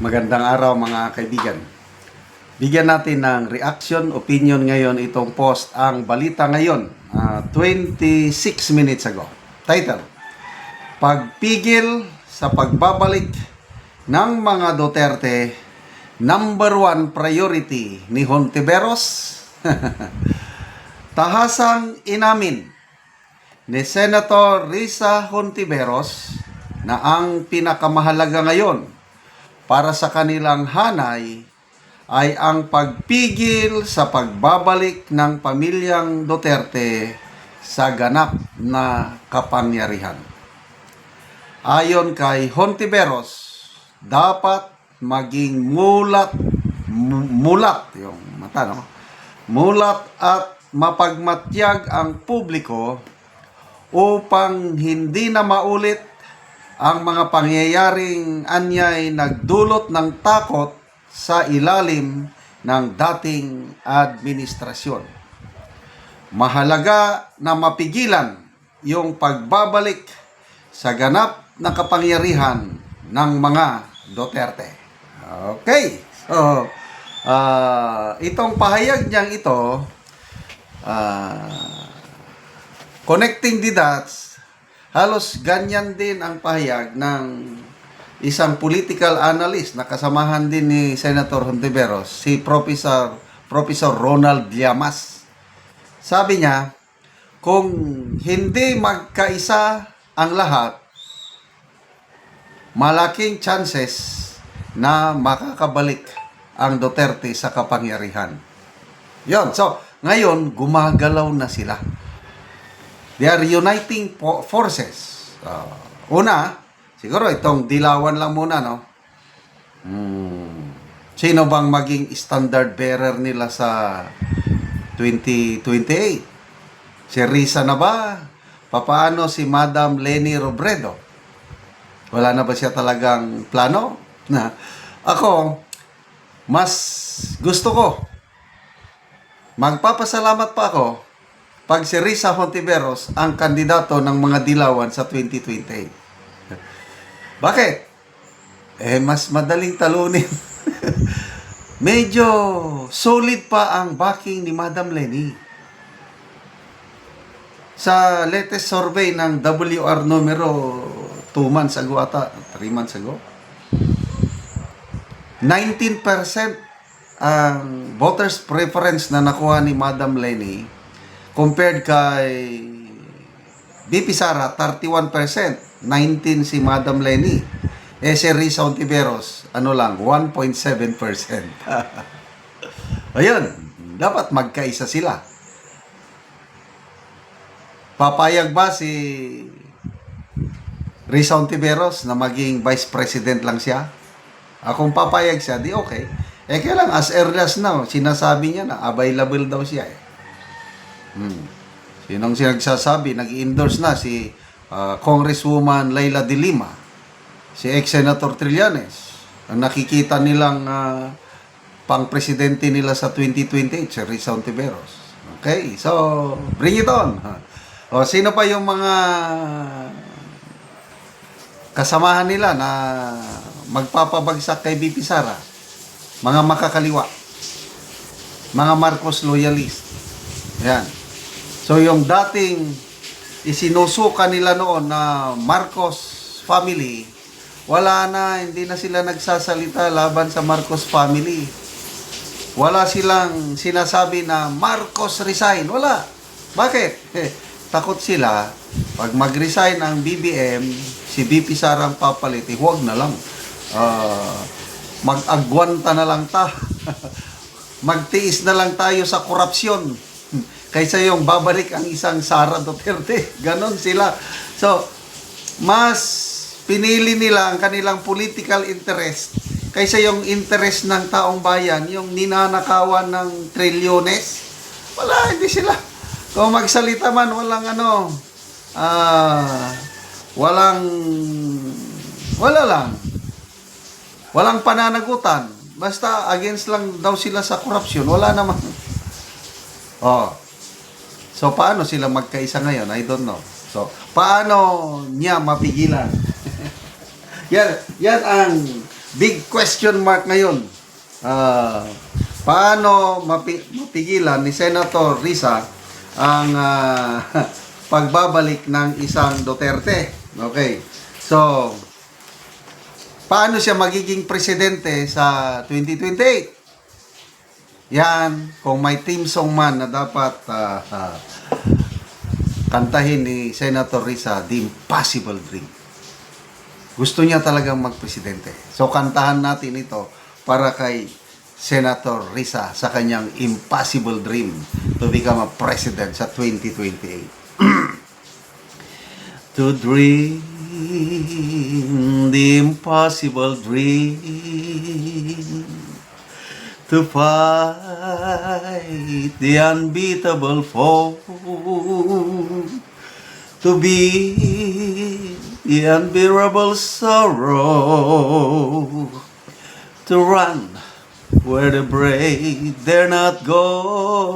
Magandang araw mga kaibigan. Bigyan natin ng reaction, opinion ngayon itong post ang balita ngayon, ah, 26 minutes ago. Title, Pagpigil sa pagbabalik ng mga Duterte, number one priority ni Hontiveros. Tahasang inamin ni Senator Risa Hontiveros na ang pinakamahalaga ngayon para sa kanilang hanay ay ang pagpigil sa pagbabalik ng pamilyang Duterte sa ganap na kapangyarihan. Ayon kay Hontiveros, dapat maging mulat mu- mulat yung mata no mulat at mapagmatyag ang publiko upang hindi na maulit ang mga pangyayaring anyay nagdulot ng takot sa ilalim ng dating administrasyon. Mahalaga na mapigilan yung pagbabalik sa ganap na kapangyarihan ng mga Duterte. Okay. So, ah, itong pahayag niyang ito, ah, connecting the dots, halos ganyan din ang pahayag ng isang political analyst na kasamahan din ni Senator Hontiveros, si Professor, Professor Ronald Llamas. Sabi niya, kung hindi magkaisa ang lahat, malaking chances na makakabalik ang Duterte sa kapangyarihan. Yon. So, ngayon, gumagalaw na sila. They are uniting forces. Uh, una, siguro itong dilawan lang muna, no? Hmm. Sino bang maging standard bearer nila sa 2028? Si Risa na ba? Papaano si Madam Leni Robredo? Wala na ba siya talagang plano? Na ako, mas gusto ko magpapasalamat pa ako pag si Risa Hontiveros ang kandidato ng mga dilawan sa 2028. Bakit? Eh, mas madaling talunin. Medyo solid pa ang backing ni Madam Lenny. Sa latest survey ng WR numero 2 months ago ata, 3 months ago, 19% ang voters preference na nakuha ni Madam Lenny compared kay BP Sara 31%, 19 si Madam Lenny. Eh si Risa Ontiveros, ano lang, 1.7%. Ayun, dapat magkaisa sila. Papayag ba si Risa Ontiveros na maging vice president lang siya? Kung papayag siya, di okay. Eh, kailang as early as now, sinasabi niya na available daw siya eh. Hmm. Sinong sinagsasabi, nag-endorse na si ah, Congresswoman Leila de Lima, si ex-senator Trillanes, ang nakikita nilang ah, pang-presidente nila sa 2028, si Risa Ontiveros. Okay, so bring it on. O, sino pa yung mga kasamahan nila na magpapabagsak kay BP Sara? Mga makakaliwa. Mga Marcos loyalist. Yan. So yung dating isinusuka nila noon na Marcos family, wala na, hindi na sila nagsasalita laban sa Marcos family. Wala silang sinasabi na Marcos resign. Wala. Bakit? Eh, takot sila, pag mag-resign ang BBM, si BP Sarang papalit, eh, huwag na lang. Ah, mag-agwanta na lang ta. Magtiis na lang tayo sa korupsyon. Kaysa yung babalik ang isang Sara Duterte. Ganon sila. So, mas pinili nila ang kanilang political interest kaysa yung interest ng taong bayan, yung ninanakawan ng trilyones. Wala, hindi sila. Kung magsalita man, walang ano, ah, walang, wala lang. Walang pananagutan. Basta against lang daw sila sa corruption. Wala naman. Oh. So, paano sila magkaisa ngayon? I don't know. So, paano niya mapigilan? yan, yan ang big question mark ngayon. Ah, paano mapi- mapigilan ni Senator Risa ang ah, pagbabalik ng isang Duterte? Okay. So, paano siya magiging presidente sa 2028? Yan, kung may team song man na dapat ah, ah, kantahin ni Senator Risa, The Impossible Dream. Gusto niya talagang magpresidente. So, kantahan natin ito para kay Senator Risa sa kanyang impossible dream to become a president sa 2028. to dream the impossible dream to fight the unbeatable foe, to be the unbearable sorrow, to run where the brave dare not go,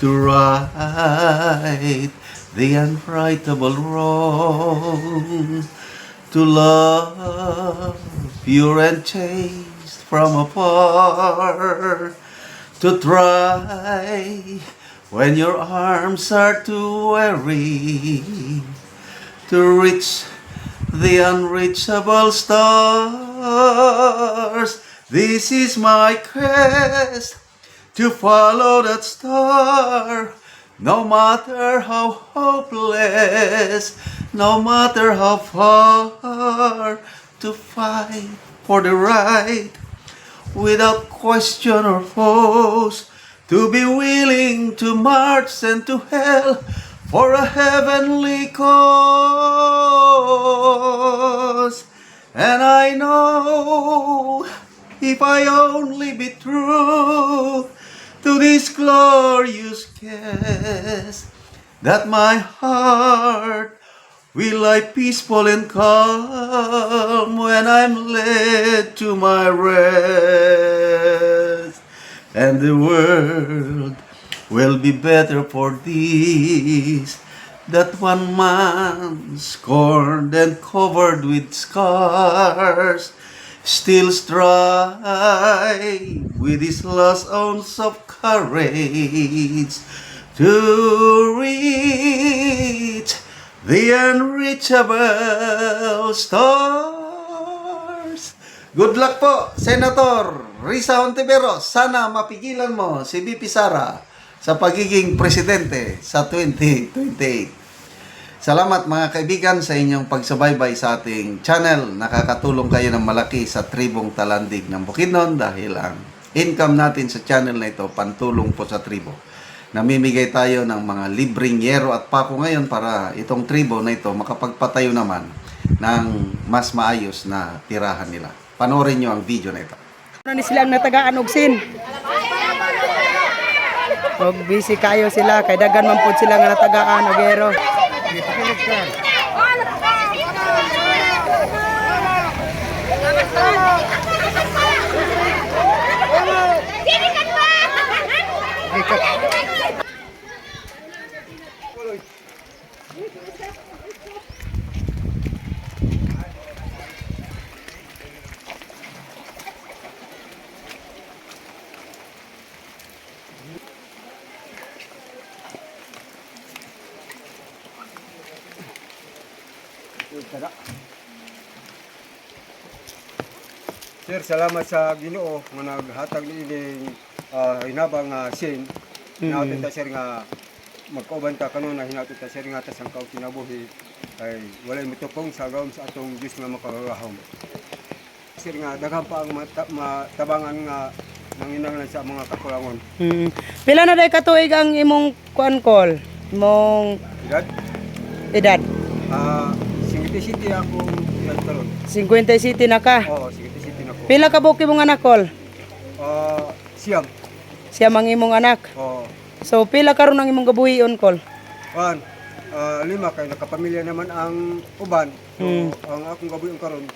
to right the unrightable wrong, to love pure and chaste from afar, to try when your arms are too weary, to reach the unreachable stars. This is my quest to follow that star. No matter how hopeless, no matter how far, to fight for the right without question or force, to be willing to march and to hell for a heavenly cause. And I know if I only be true to this glorious quest, that my heart will lie peaceful and calm when I'm led to my rest. And the world will be better for this that one man scorned and covered with scars still strive with his last ounce of courage to reach the unreachable stars. Good luck po, Senator Risa Ontiveros. Sana mapigilan mo si BP Sara sa pagiging presidente sa 2028. Salamat mga kaibigan sa inyong pagsubaybay sa ating channel. Nakakatulong kayo ng malaki sa tribong talandig ng Bukidnon dahil ang income natin sa channel na ito pantulong po sa tribo. Namimigay tayo ng mga libreng yero at pako ngayon para itong tribo na ito makapagpatayo naman ng mas maayos na tirahan nila. Panoorin nyo ang video na ito. Ano ni silang natagaan og sin? Og busy kayo sila kay daghan man pud sila nga natagaan og ero. Sir, salamat sa Ginoo nga naghatag ni ining uh, hinabang nga sin. Hinautid ta sir nga magkauban ta kanon na hinautid ta sir nga tas ang kaog kinabuhi ay walay mitupong sa gawom sa atong Dios nga makagahom. Sir nga daghan pa ang mata, matabangan nga nanginanglan sa mga kakulangon. Hmm. Pila na day katuig ang imong kuan call? Imong Edad, edad? ah, uh, City akong edad karon. 50 city na ka. Oo, Singiti City na ko. Pila ka buok imong anak call? Ah, siyam. Siya mang imong anak. Oo. So pila karon ang imong gabuhion call? Juan, ah, lima kay nakapamilya naman ang uban. So, Hmm. ang akong gabuyon karon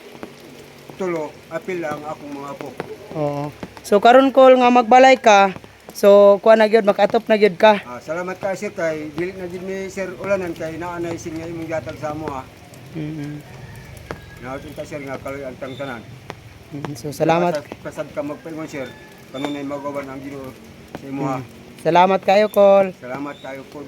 tulo, apil ang akong mga apo. Oo. So karon call nga magbalay ka. So kuan na gyud makatop na gyud ka. Ah, salamat kay sir kay dili na gid ni Sir Ulanan kay naanay sin nga imong gihatag sa amo ah. Mm. Hinautod ta sir nga kaloy ang tanan. Mm, So salamat. Kasad ka magpaingon sir. Kanunay magawan ang Ginoo sa imuha. Salamat kayo, Kol. Salamat kayo po.